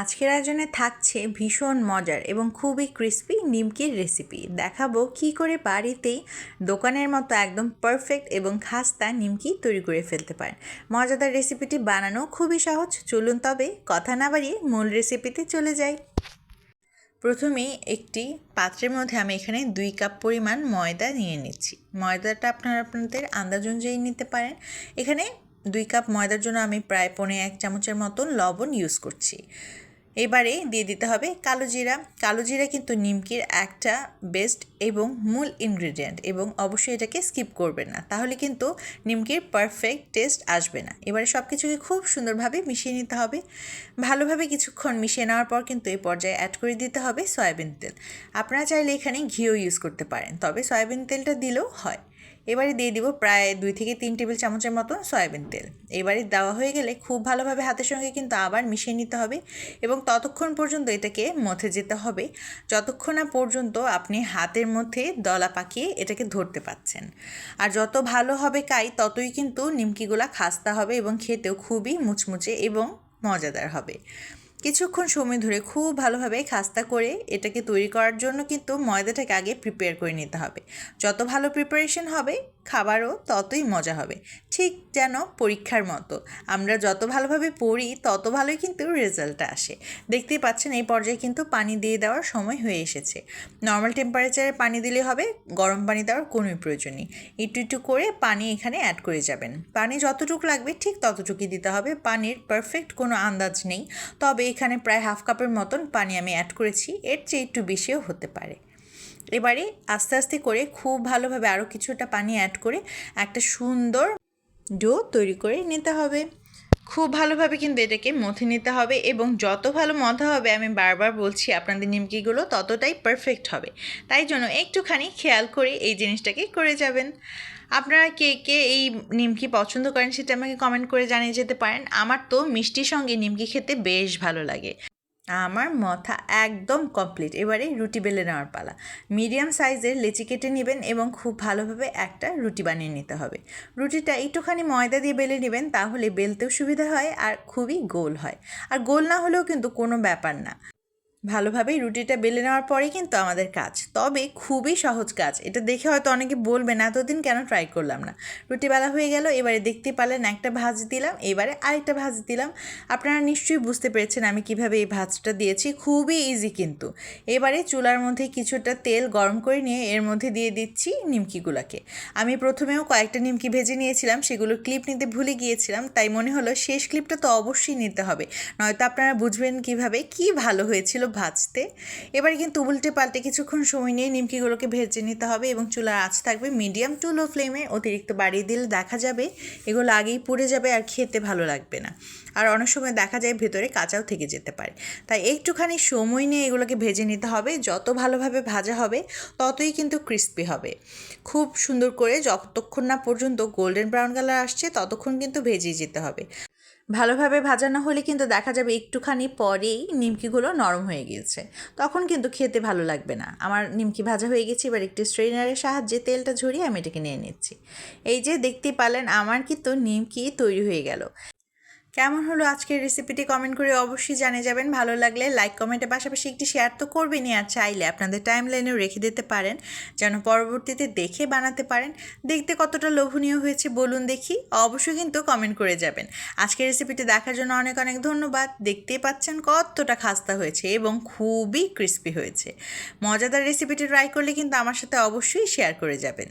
আজকের আয়োজনে থাকছে ভীষণ মজার এবং খুবই ক্রিস্পি নিমকির রেসিপি দেখাবো কি করে বাড়িতেই দোকানের মতো একদম পারফেক্ট এবং খাস্তা নিমকি তৈরি করে ফেলতে পারেন। মজাদার রেসিপিটি বানানো খুবই সহজ। চলুন তবে কথা না বাড়িয়ে মূল রেসিপিতে চলে যাই। প্রথমেই একটি পাত্রের মধ্যে আমি এখানে দুই কাপ পরিমাণ ময়দা নিয়ে নিচ্ছি। ময়দাটা আপনারা আপনাদের আন্দাজ অনুযায়ী নিতে পারেন। এখানে দুই কাপ ময়দার জন্য আমি প্রায় পনেরো এক চামচের মতন লবণ ইউজ করছি। এবারে দিয়ে দিতে হবে কালো জিরা। কালো জিরা কিন্তু নিমকির একটা বেস্ট এবং মূল ইনগ্রিডিয়েন্ট এবং অবশ্যই এটাকে স্কিপ করবেন না। তাহলে কিন্তু নিমকির পারফেক্ট টেস্ট আসবে না। এবারে সব কিছুকে খুব সুন্দরভাবে মিশিয়ে নিতে হবে। ভালোভাবে কিছুক্ষণ মিশিয়ে নেওয়ার পর কিন্তু এই পর্যায়ে অ্যাড করে দিতে হবে সয়াবিন তেল। আপনারা চাইলে এখানে ঘিও ইউজ করতে পারেন, তবে সয়াবিন তেলটা দিলেও হয়। এবারে দিয়ে দিব প্রায় দুই থেকে তিন টেবিল চামচের মতো সয়াবিন তেল। এবারে দেওয়া হয়ে গেলে খুব ভালোভাবে হাতের সঙ্গে কিন্তু আবার মিশিয়ে নিতে হবে এবং ততক্ষণ পর্যন্ত এটাকে মথে যেতে হবে। যতক্ষণ না পর্যন্ত আপনি হাতের মধ্যে দলা পাকিয়ে এটাকে ধরতে পাচ্ছেন। আর যত ভালো হবে কাই, ততই কিন্তু নিমকিগুলা খাস্তা হবে এবং খেতেও খুবই মুচমুচে এবং মজাদার হবে। কিছুক্ষণ সময় ধরে খুব ভালোভাবে খাস্তা করে এটাকে তৈরি করার জন্য কিন্তু ময়দাটাকে আগে প্রিপেয়ার করে নিতে হবে। যত ভালো প্রিপারেশন হবে খাবারও ততই মজা হবে। ঠিক যেন পরীক্ষার মতো। আমরা যত ভালোভাবে পড়ি, তত ভালোই কিন্তু রেজাল্টটা আসে। দেখতেই পাচ্ছেন, এই পর্যায়ে কিন্তু পানি দিয়ে দেওয়ার সময় হয়ে এসেছে। নর্মাল টেম্পারেচারে পানি দিলে হবে, গরম পানি দেওয়ার কোনোই প্রয়োজন নেই একটু একটু করে পানি এখানে অ্যাড করে যাবেন। পানি যতটুকু লাগবে, ঠিক ততটুকুই দিতে হবে। পানির পারফেক্ট কোনো আন্দাজ নেই। তবে এখানে প্রায় হাফ কাপের মতন পানি আমি অ্যাড করেছি। এর চেয়ে একটু বেশিও হতে পারে। এবারে আস্তে আস্তে করে খুব ভালোভাবে আরও কিছুটা পানি অ্যাড করে একটা সুন্দর ডো তৈরি করে নিতে হবে। খুব ভালোভাবে কিন্তু এটাকে মথে নিতে হবে এবং যত ভালো মথা হবে, আমি বারবার বলছি আপনাদের নিমকিগুলো ততটাই পারফেক্ট হবে। তাই জন্য একটুখানি খেয়াল করে এই জিনিসটাকে করে যাবেন। আপনারা কে কে এই নিমকি পছন্দ করেন সেটা আমাকে কমেন্ট করে জানিয়ে যেতে পারেন। আমার তো মিষ্টির সঙ্গে নিমকি খেতে বেশ ভালো লাগে। আমার মাথা একদম কমপ্লিট এবারে রুটি বেলে নেওয়ার পালা। মিডিয়াম সাইজের লেচি কেটে নেবেন এবং খুব ভালোভাবে একটা রুটি বানিয়ে নিতে হবে। রুটিটা একটুখানি ময়দা দিয়ে বেলে নেবেন, তাহলে বেলতেও সুবিধা হয় আর খুবই গোল হয়। আর গোল না হলেও কিন্তু কোনো ব্যাপার না। ভালোভাবে রুটিটা বেলে নেওয়ার পরেই কিন্তু আমাদের কাজ। তবে খুবই সহজ কাজ। এটা দেখে হয়তো অনেকে বলবেন এতদিন কেন ট্রাই করলাম না? রুটি বেলা হয়ে গেল, এবারে দেখতে পারলেন একটা ভাজ দিলাম, এবারে আরেকটা ভাজ দিলাম। আপনারা নিশ্চয়ই বুঝতে পেরেছেন আমি কীভাবে এই ভাজটা দিয়েছি। খুবই ইজি কিন্তু। এবারে চুলার মধ্যে কিছুটা তেল গরম করে নিয়ে এর মধ্যে দিয়ে দিচ্ছি নিমকিগুলোকে। আমি প্রথমেও কয়েকটা নিমকি ভেজে নিয়েছিলাম সেগুলো ক্লিপ নিতে ভুলে গিয়েছিলাম, তাই মনে হলো শেষ ক্লিপটা তো অবশ্যই নিতে হবে। নয়তো আপনারা বুঝবেন কীভাবে কি ভালো হয়েছিল ভাজতে। এবারে কিন্তু উল্টে পাল্টে কিছুক্ষণ সময় নিয়ে নিমকিগুলোকে ভেজে নিতে হবে এবং চুলার আঁচ থাকবে মিডিয়াম টু লো ফ্লেমে। অতিরিক্ত বাড়িয়ে দিলে দেখা যাবে এগুলো আগেই পুড়ে যাবে আর খেতে ভালো লাগবে না। আর অনেক সময় দেখা যায় ভেতরে কাঁচাও থেকে যেতে পারে। তাই একটুখানি সময় নিয়ে এগুলোকে ভেজে নিতে হবে। যত ভালোভাবে ভাজা হবে, ততই কিন্তু ক্রিস্পি হবে। খুব সুন্দর করে যতক্ষণ না পর্যন্ত গোল্ডেন ব্রাউন কালার আসছে, ততক্ষণ কিন্তু ভেজে যেতে হবে। ভালোভাবে ভাজানো হলে কিন্তু দেখা যাবে একটুখানি পরেই নিমকিগুলো নরম হয়ে গিয়েছে। তখন কিন্তু খেতে ভালো লাগবে না। আমার নিমকি ভাজা হয়ে গেছে, এবার একটি স্ট্রেনারের সাহায্যে তেলটা ঝরিয়ে আমি এটাকে নিয়ে নিচ্ছি। এই যে দেখতে পালেন আমার কিন্তু নিমকি তৈরি হয়ে গেল। কেমন হলো আজকের রেসিপিটি কমেন্ট করে অবশ্যই জানিয়ে যাবেন। ভালো লাগলে লাইক কমেন্টের পাশাপাশি একটি শেয়ার তো করবেনই আর চাইলে আপনাদের টাইম লাইনেও রেখে দিতে পারেন, যেন পরবর্তীতে দেখে বানাতে পারেন। দেখতে কতটা লোভনীয় হয়েছে বলুন দেখি, অবশ্যই কিন্তু কমেন্ট করে যাবেন। আজকের রেসিপিটি দেখার জন্য অনেক অনেক ধন্যবাদ। দেখতেই পাচ্ছেন কতটা খাস্তা হয়েছে এবং খুবই ক্রিস্পি হয়েছে। মজাদার রেসিপিটি ট্রাই করলে কিন্তু আমার সাথে অবশ্যই শেয়ার করে যাবেন।